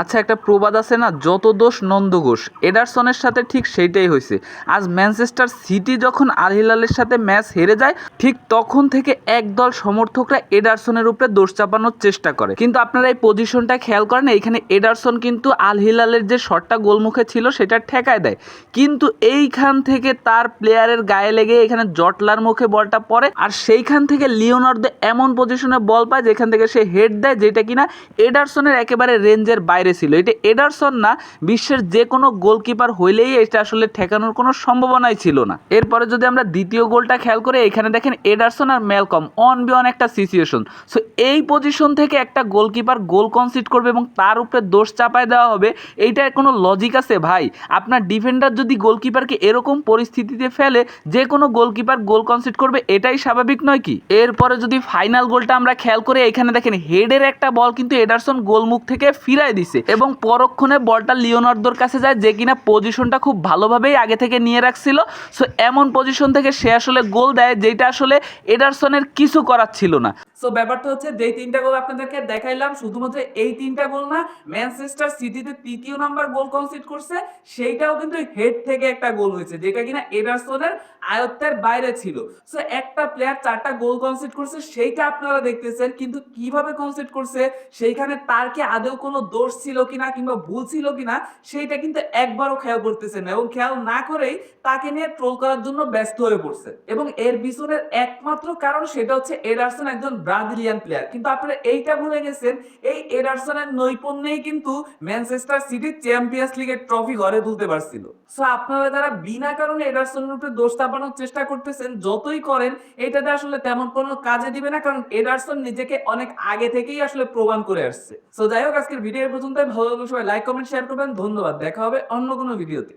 আচ্ছা একটা প্রবাদ আছে না, যত দোষ নন্দ ঘোষ। এডারসনের সাথে ঠিক সেইটাই হয়েছে। আজ ম্যানচেস্টার সিটি যখন আল হিলালের সাথে ম্যাচ হেরে যায়, ঠিক তখন থেকে একদল সমর্থকরা এডারসনের উপরে দোষ চাপানোর চেষ্টা করে। কিন্তু আপনারা এই পজিশনটা খেয়াল করেন এইখানে এডারসন কিন্তু আল হিলালের যে শটটা গোলমুখে ছিল, সেটা ঠেকায় দেয়। কিন্তু এইখান থেকে তার প্লেয়ারের গায়ে লেগে এখানে জটলার মুখে বলটা পড়ে, আর সেইখান থেকে লিওনার্দো এমন পজিশনে বল পায়, যেখান থেকে সে হেড দেয়, যেটা কিনা এডারসনের একেবারে রেঞ্জের বাইরে ছিল এটা এডারসন না, বিশ্বের যে কোনো গোলকিপার হইলেই এটা আসলে ঠেকানোর কোনো সম্ভাবনাই ছিল না। এরপরে যদি আমরা দ্বিতীয় গোলটা খেয়াল করে, এখানে দেখেন এডারসন আর ম্যালকম অন বি অন একটা সিচুয়েশন। সো এই পজিশন থেকে একটা গোলকিপার গোল কনসিড করবে এবং তার উপরে দোষ চাপায় দেওয়া হবে এইটার কোনো লজিক আছে ভাই? আপনার ডিফেন্ডার যদি গোলকিপারকে এরকম পরিস্থিতিতে ফেলে যে কোনো গোলকিপার গোল কনসিড করবে, এটাই স্বাভাবিক নয় কি? এরপরে যদি ফাইনাল গোলটা আমরা খেয়াল করে, এখানে দেখেন হেডের একটা বল কিন্তু এডারসন গোলমুখ থেকে ফিরাই দিছে। এবং পরক্ষণে বলটা লিওনার্দোর কাছে যায় যে কিনা পজিশনটা খুব ভালোভাবেই আগে থেকে নিয়ে রাখছিল। সো এমন পজিশন থেকে সে আসলে গোল দেয় যেটা আসলে এডারসনের কিছু করার ছিল না। সো ব্যাপারটা হচ্ছে যেই তিনটা গোল আপনাদেরকে দেখাইলাম, শুধুমাত্র এই তিনটা গোল না, ম্যানচেস্টার সিটিতে তৃতীয় নাম্বার গোল কনসিড করছে, সেইটাও কিন্তু হেড থেকে একটা গোল হয়েছে, যেটা কিনা এডারসনের আয়ত্তের বাইরে ছিল। সো একটা প্লেয়ার চারটা গোল কনসিড করছে, সেইটা আপনারা দেখতেছেন, কিন্তু কীভাবে কনসিড করছে, সেইখানে তার কি আদৌ কোনো দোষ ছিল কিনা কিংবা ভুল ছিল কিনা, সেইটা কিন্তু একবারও খেয়াল করতেছেন না। এবং খেয়াল না করেই তাকে নিয়ে ট্রোল করার জন্য ব্যস্ত হয়ে পড়ছে। এবং এর পিছনের একমাত্র কারণ সেটা হচ্ছে এডারসন একজন ব্রাজিলিয়ান প্লেয়ার কিন্তু আপনারা এইটা ভুলে গেছেন, এই এডারসনের নৈপুণ্যেই কিন্তু ম্যানচেস্টার সিটি চ্যাম্পিয়ন্স লিগের ট্রফি ঘরে তুলতে পারছিল। সো আপনারা যারা বিনা কারণে এডারসনের উপরে দোষ চাপানোর চেষ্টা করতেছেন, যতই করেন, এটাতে আসলে তেমন কোনো কাজে দিবে না, কারণ এডারসন নিজেকে অনেক আগে থেকেই আসলে প্রমাণ করে আসছে। তো যাই হোক, আজকের ভিডিও পর্যন্ত ভালো লাগলে সবাই লাইক কমেন্ট শেয়ার করবেন। ধন্যবাদ। দেখা হবে অন্য কোনো ভিডিওতে।